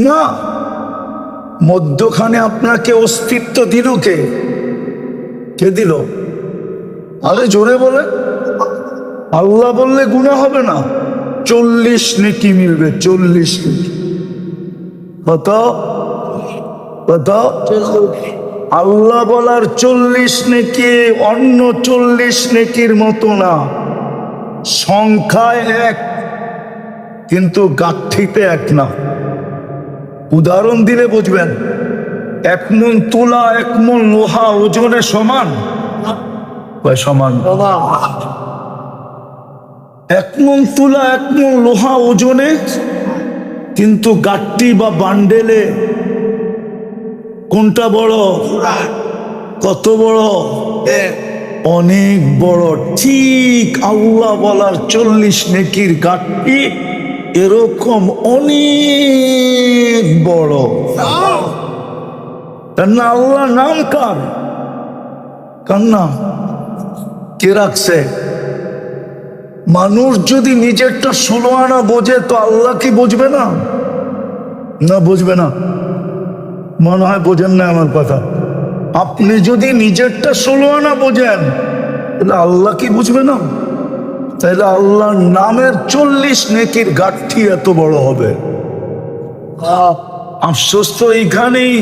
না। মধ্যখানে আপনাকে অস্তিত্ব দিল কে? কে দিল? আরে জোরে বলে। আল্লাহ বললে গুণা হবে না। চল্লিশ নেকি মিলবে, চল্লিশ নেকি। কত? কত? আল্লাহ বলার চল্লিশ নেকি অন্য চল্লিশ নেকির মতো না। সংখ্যায় এক, কিন্তু গাঠিতে এক না। উদাহরণ দিলে বুঝবেন। এক মন তুলা, এক মন লোহা ওজনে সমান? সমান? এক মন তুলা, এক মন লোহা ওজনে? কিন্তু গাঠটি বা বান্ডেলে কোনটা বড়? কত বড়? অনেক বড়। ঠিক আল্লাহ বলার চল্লিশ নেকির গাঠটি এরকম অনেক বড়। তার না আল্লাহ, নাম কার? কার নাম? কে রাখছে? মানুষ যদি নিজেরটা ষোলো আনা বোঝে, তো আল্লাহ কি বুঝবে না? না, বুঝবে না। মনে হয় বোঝেন না আমার কথা। আপনি যদি নিজেরটা ষোলো আনা বোঝেন, তাহলে আল্লাহ কি বুঝবে না? তাহলে আল্লাহর নামের চল্লিশ নেকির গাঠি এত বড় হবে? আফসোস তো এইখানেই।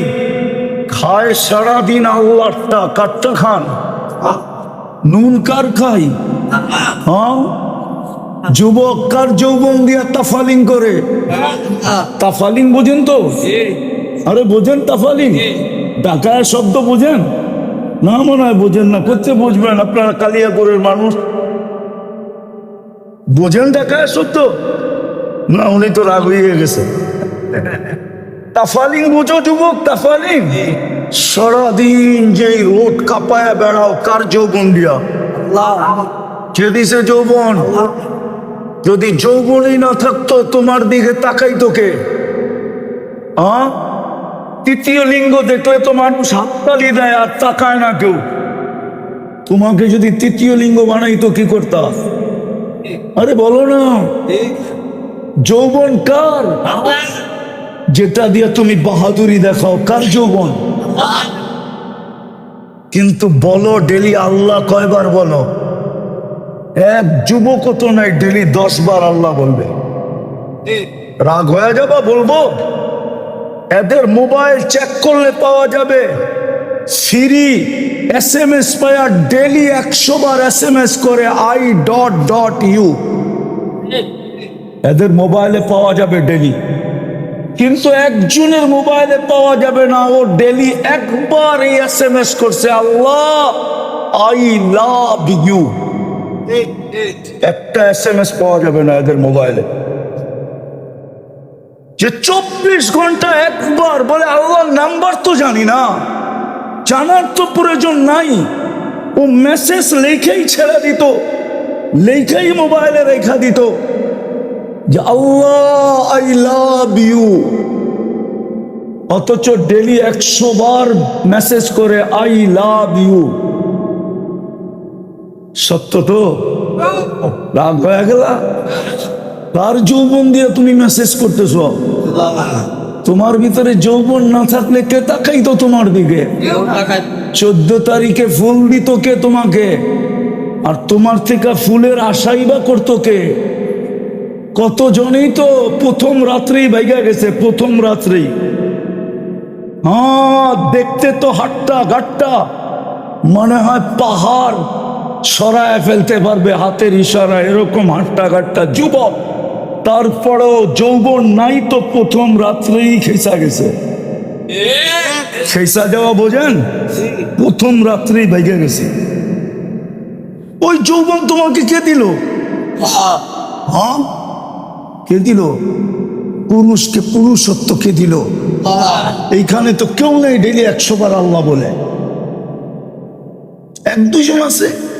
খায় সারাদিন আল্লাহটা কাটটা খান। নুন কার খাই? হ্যাঁ? যুবক কার যৌবন দিয়া তাফালিং করে? তাফালিং বোঝেন তো? আরে বোঝেন তাফালিং? ডাকায় শব্দ বোঝেন? না মনে হয় বোঝেন না। করতে বুঝবেন। আপনারা কালিয়াপুরের মানুষ। বোঝেন ডাকায় সত্য? না, উনি তো রাগ হয়ে গেছে। তাফালিং বুঝো যুবক, তাফালিং। সারাদিন যেই রোড কাপায় বেড়াও, কার যৌবন দিয়া? দিছে যৌবন? যদি যৌবনই না থাকতো, তোমার দিকে তাকাই তোকে হ্যাঁ তৃতীয় লিঙ্গ দেখলে তো মানুষ হাততালি দেয়, আর তাকায় না কেউ। তোমাকে যদি তৃতীয় লিঙ্গ বানাইতো, কি করতাম আরে বলো না। যৌবন কার? যেটা দিয়ে তুমি বাহাদুরি দেখাও কার যৌবন? কিন্তু বলো ডেলি আল্লাহ কয়বার বলো? এক যুবক তো নাই ডেলি দশ বার আল্লাহ বলবে। রাগ হয়ে যাবা বলব? এদের মোবাইল চেক করলে পাওয়া যাবে। ফ্রি এস এম এস পায়া ডেলি একশো বার এস এম এস করে আই ডট ডট ইউ। এদের মোবাইলে পাওয়া যাবে ডেলি। কিন্তু একজনের মোবাইলে পাওয়া যাবে না, ও ডেলি একবার এই এস এম এস করছে। আল্লাহ, আই লাভ ইউ। একটা এস এম এস পাওয়া যাবে না এদের মোবাইলে। যে চব্বিশ ঘণ্টা একবার বলে আল্লাহর নাম্বার তো জানি না। জানার তো প্রয়োজন নাই। ও মেসেজ লেখেই ছেড়ে দিত, লেখেই মোবাইলে রেখা দিত যে, আল্লাহ আই লাভ ইউ অথচ ডেলি একশো বার মেসেজ করে আই লাভ ইউ সত্য তো? রাগ হয়ে গেল। কার যৌবন দিয়ে তুমি মেসেজ করতেছ? তোমার ভিতরে যৌবন না থাকলে কে তাকাই তো তোমার দিকে? চোদ্দ তারিখে ফুল দিত কে তোমাকে? আর তোমার থেকে ফুলের আশাই বা করতো কে? কতজনেই তো প্রথম রাত্রেই বাইগা গেছে, প্রথম রাত্রেই। হ্যাঁ দেখতে তো হাটটা ঘাটটা। মনে হয় পাহাড় সরায় ফেলতে পারবে, হাতের ইশারা এরকম হাট্টা ঘাটটা যুবক। তারপরেও যৌবন নাই তো প্রথম রাত্রেই খেসা গেছে। খেসা যাওয়া বোঝেন? প্রথম রাত্রেই বাইগে গেছে। ওই যৌবন তোমাকে কে দিল? হ্যাঁ? কে দিল? পুরুষকে পুরুষত্ব কে দিল? এইখানে তো কেউ নেই ডেলি একশো বার আল্লাহ বলে। এক দুজন আছে।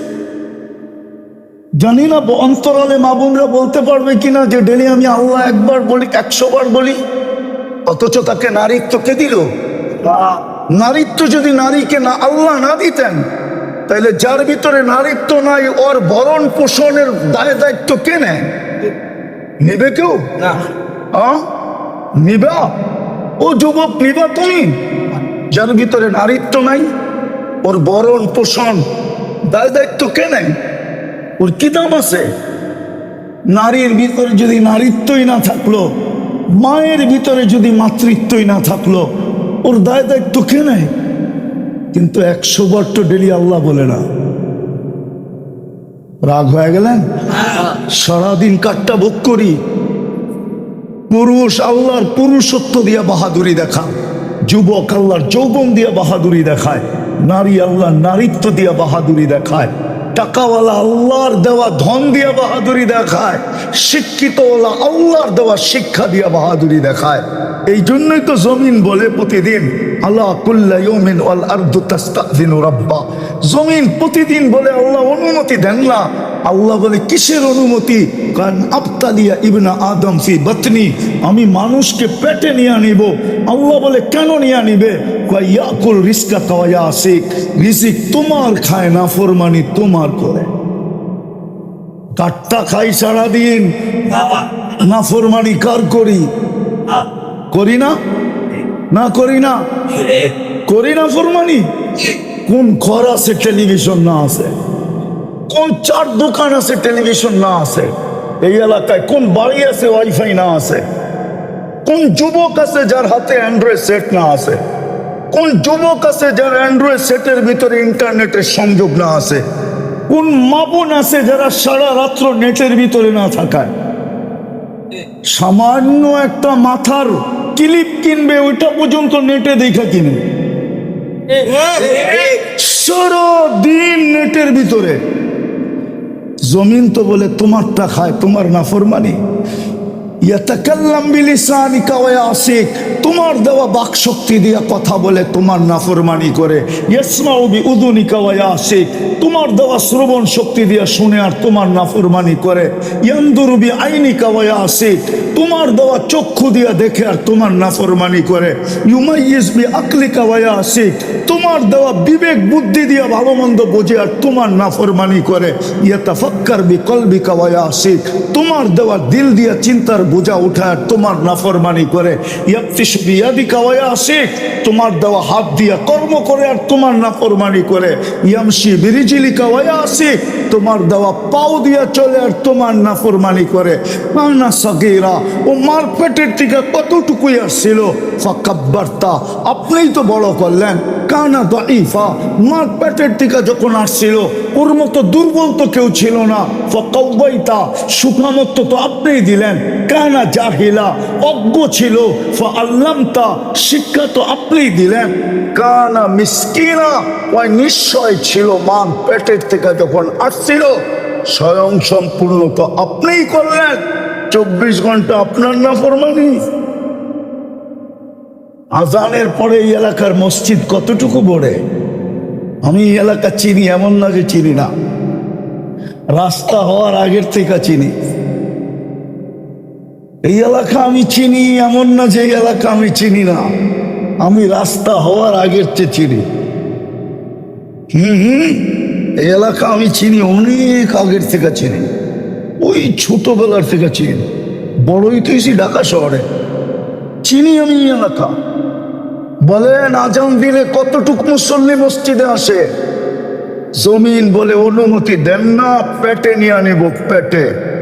জানি না অন্তরালে মা বোনরা বলতে পারবে কিনা যে ডেলি আমি আল্লাহ একবার বলি একশো বার বলি। অথচ তাকে নারীত্ব কে দিল? নারীত্ব যদি নারীকে না আল্লাহ না দিতেন তাহলে যার ভিতরে নারীত্ব নাই ওর ভরণ পোষণের দায় দায়িত্ব কে নেয়? নেবে কেউ? নিবা? ও যুবক নিবা তুমি। যার ভিতরে নারীত্ব নাই ওর বরণ পোষণ দায় দায়িত্ব কে নেই ওর কি দাম আছে। নারীর ভিতরে যদি নারীত্বই না থাকল, মায়ের ভিতরে যদি মাতৃত্বই না থাকল, ওর দায় দায়িত্ব কে নেয়? কিন্তু একশো বট্ট ডেলি আল্লাহ বলে না। রাগ হয়ে গেলেন? সারাদিন কাঠটা ভোগ করি। পুরুষ আল্লাহর পুরুষত্ব দিয়া বাহাদুরি দেখা যুবক আল্লাহর যৌবন দিয়া বাহাদুরি দেখায়, নারী আল্লাহর নারীত্ব দিয়া বাহাদুরি দেখায়। টাকাওয়ালা আল্লাহর দেওয়া ধন দিয়া বাহাদুরি দেখায়, শিক্ষিতওয়ালা আল্লাহর দেওয়া শিক্ষা দিয়া বাহাদুরি দেখায়। এই জন্যই তো জমিন বলে প্রতিদিন, আল্লাহ জমিন প্রতিদিন বলে আল্লাহ অনুমতি দেন না। আল্লাহ বলে, কিসের অনুমতি? কারণ আবতালিয়া ইবনা আদম ফি বাতনি, আমি মানুষকে পেটে নিয়ে নিব আল্লাহ বলে, কেন নিয়ে নিবে কয়, ইয়াকুল রিস্কা কাওয়া আসিক রিজিক তোমার খায় না, ফরমানি তোমার করে। কাটটা খাই সারাদিন, না ফরমানি কার করি? করি না? না করি না? করি না ফরমানি? কোন ঘর আছে, টেলিভিশন না আছে? কোন চার দোকান আছে টেলিভিশন না আছে? এই এলাকায় কোন বাড়ি আছে ওয়াইফাই না আছে? কোন যুবক আছে যার হাতে অ্যান্ড্রয়েড সেট না আছে? কোন যুবক আছে যার অ্যান্ড্রয়েড সেটের ভিতরে ইন্টারনেটের সংযোগ না আছে? কোন মাবন আছে যারা সারা রাত্র নেটের ভিতরে না থাকায়? সামান্য একটা মাথার ক্লিপ কিনবে ওইটা পর্যন্ত নেটে দেখা কিনবে সারা দিন নেটের ভিতরে। জমিন তো বলে তোমারটা খায় তোমার না নাফরমানি। ইয়াতাকাল্লাম বিলিসানিকা ওয়া ইয়াসিক, তোমার দেওয়া বাক শক্তি দিয়া কথা বলে, তোমার নাফরমানি করে। ইয়াসমাউ বিউদুনিকা ওয়া ইয়াসিক, তোমার দেওয়া শ্রবণ শক্তি দিয়া শুনে আর তোমার নাফরমানি করে। ইয়ানদুরু বিআইনিকা ওয়া ইয়াসিক, তোমার দেওয়া চক্ষু দিয়া দেখে আর তোমার নাফরমানি করে। ইউমাইয়িজ বিআকলিকা ওয়া ইয়াসিক, তোমার দেওয়া বিবেক বুদ্ধি দিয়া ভালো বোঝে আর তোমার নাফরমানি করে। ইয়াতাফাক্কার বিকলবিকা ওয়া ইয়াসিক, তোমার দেওয়া দিল দিয়া চিন্তার বোঝা উঠা আর তোমার নাফরমানি করে ইয়াসিক, তোমার দেওয়া হাত দিয়া কর্ম করে আর তোমার নাফরমানি করে, ইয়ামশি বিরিজিলিকা ওয়া আসে তোমার দেওয়া পাও দিয়া চলে আর তোমার নাফরমানি করে। সাগীরা ও মার পেটের থেকে কতটুকুই আসছিল ফাকাব্বারতা, আপনিই তো বড় করলেন। কানা দাইফা মার পেটের থেকে যখন আসছিল ওর মতো দুর্বল তো কেউ ছিল না। ফকাউবাইতা সুখামত্ব তো আপনিই দিলেন। কানা জাহিলা, অজ্ঞ ছিল। আল্লামতা শিক্ষা তো আপনিই দিলেন। কানা মিসকিনা, ওই নিশ্চয় ছিল মান পেটের থেকে যখন আসছিল, স্বয়ং সম্পূর্ণ তো আপনিই করলেন। চব্বিশ ঘণ্টা আপনার না ফরমানি। আজানের পরে এই এলাকার মসজিদ কতটুকু বড়ে? আমি এই এলাকা চিনি, এমন না যে চিনি না। রাস্তা হওয়ার আগের থেকে চিনি। এই এলাকা আমি চিনি, এমন না যে এই এলাকা আমি চিনি না। আমি রাস্তা হওয়ার আগের চেয়ে চিনি। হুম হুম, এই এলাকা আমি চিনি, অনেক আগের থেকে চিনি। ওই ছোটবেলার থেকে চিনি। বড়ই তো এসি ঢাকা শহরে। চিনি আমি এই এলাকা। বলেন, আজান দিলে কতটুক মুসল্লি মসজিদে আসে? জমিন বলে অনুমতি দেন না, পেটে নিয়ে আনিব, পেটে।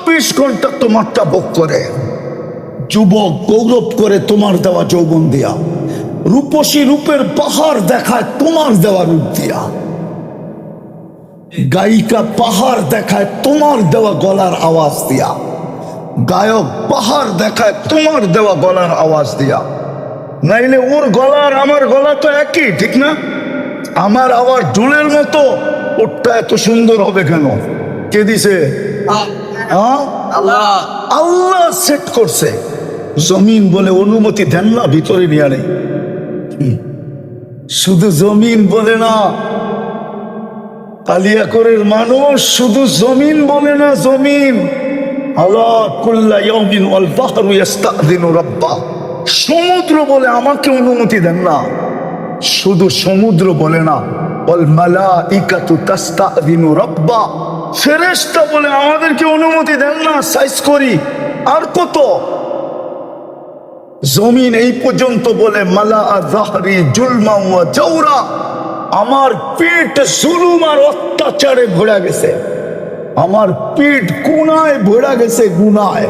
চব্বিশ ঘণ্টা তোমারটা ভোগ করে। যুবক গৌরব করে তোমার দেওয়া যৌবন দিয়া। রূপসী রূপের পাহাড় দেখায় তোমার দেওয়া রূপ দিয়া। গায়িকা পাহাড় দেখায় তোমার দেওয়া গলার আওয়াজ দিয়া। গায়ক পাহাড় দেখায় তোমার দেওয়া গলার আওয়াজ দিয়া। নাইলে ওর গলার আমার গলা তো একই, ঠিক না? আমার আওয়াজ ঢুলের মতো, ওরটা এত সুন্দর হবে কেন? কে দিছে? আল্লাহ। সেট করছে। জমিন বলে অনুমতি দেন না ভিতরে নিয়ে নেই শুধু জমিন বলে না কালিয়াকরের মানুষ শুধু জমিন বলে না জমিন। সমুদ্র বলে আমাকে অনুমতি দেন না। শুধু সমুদ্র বলে না তাস্তাযিনু বলে, আমাদেরকে অনুমতি দেন না, সাইজ করি। আর কত? জমিন এই পর্যন্ত বলে, মালা জাহরি জুলমা জৌরা আমার পেট জুলুম আর অত্যাচারে ভরা গেছে। আমার পেট গুনায় ভরা গেছে, গুনায়।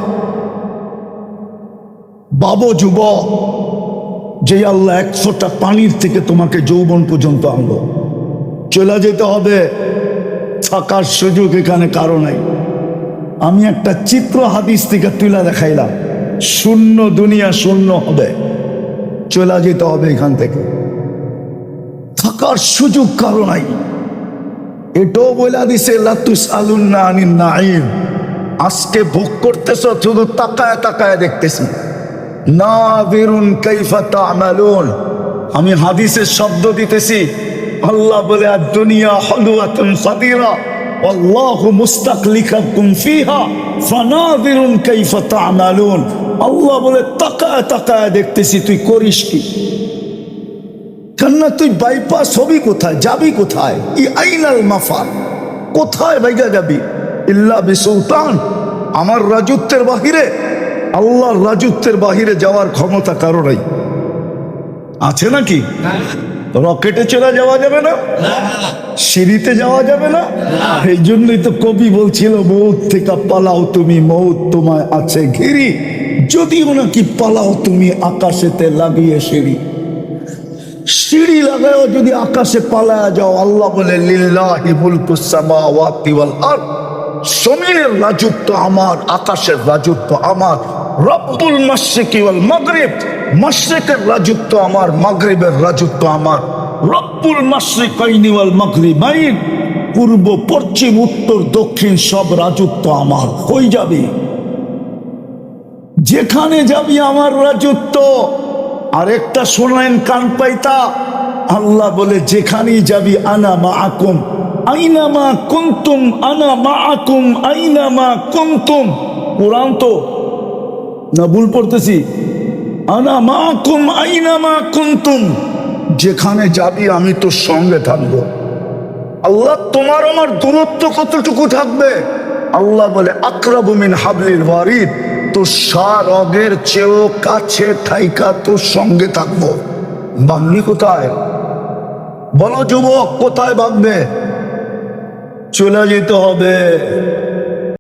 বাবু, যুবক যে আল্লাহ একশোটা পানির থেকে তোমাকে যৌবন পর্যন্ত আনলো। চলে যেতে হবে। থাকার সুযোগ এখানে কারও নাই। আমি একটা চিত্র হাদিস থেকে তুলে দেখাইলাম। শূন্য দুনিয়া শূন্য হবে। চলে যেতে হবে এখান থেকে। থাকার সুযোগ কারও নাই। এটাও বলে দিছে লাতুস আলুন্না আনিন নাইম আজকে ভোগ করতেছ, শুধু তাকায় তাকায় দেখতেছি। না বেরুন কাইফা তামালুন। আমি হাদিসের শব্দ দিতেছি আল্লাহ বলে, আর দুনিয়া হলুয়াতুন সাদিরা আল্লাহু মুস্তাকলিকাকুম ফিহা ফানাদিরুন কাইফা তামালুন। আল্লাহ বলে, তাকায় তাকায় দেখতেছি, তুই করিস কি? কেননা তুই বাইপাস হবি কোথায়, যাবি কোথায়? ই আইনাল মাফার কোথায় বাইগা যাবি? ইল্লা বিসুলতান। আমার রাজত্বের বাহিরে, আল্লাহর রাজত্বের বাহিরে যাওয়ার ক্ষমতা কারও নাই। আছে নাকি? রকেটে চলে যাওয়া যাবে না? সিঁড়িতে যাওয়া যাবে না? এই জন্যই তো কবি বলছিল মৌত থেকে পালাও তুমি মৌত তোমায় আছে ঘিরি। যদিও নাকি পালাও তুমি আকাশেতে লাগিয়ে সিঁড়ি। সিঁড়ি লাগাও যদি আকাশে পালায়া যাও আল্লাহ বলে লিল্লাহি মুলকুস সামাওয়াতি ওয়াল আরদ। জমিনের রাজত্ব আমার, আকাশের রাজত্ব আমার, রব্বুল ওয়াল মাগরিব, মাশরিকের রাজত্ব আমার, মাগরিবের রাজত্ব আমার, রব্বুল মাশরিকাইনি ওয়াল মাগরিবাইন, পূর্ব, পশ্চিম, উত্তর, দক্ষিণ সব রাজত্ব আমার। হই যাবে। যেখানে যাবি আমার রাজত্ব। আরেকটা শোনেন কান পাইতা। আল্লাহ বলে, যেখানেই যাবি, আনা মা আকুম আইনা মা কুন্তুম আনা মা আকুম আইনা মা কুন্তুম কোরআন তো না ভুল পড়তেছি। আনা মা আকুম আইনা মা কুন্তুম যেখানে যাবি আমি তোর সঙ্গে থাকব। আল্লাহ তোমার আমার দূরত্ব কতটুকু থাকবে? আল্লাহ বলে আক্রাবুমিন হাবলিল ওয়ারিদ, তোর সার অগের চেয়েও কাছে ঠাইকা তোর সঙ্গে থাকব। বাংলি কোথায়? বলো যুবক কোথায় ভাববে চলে যেতে হবে।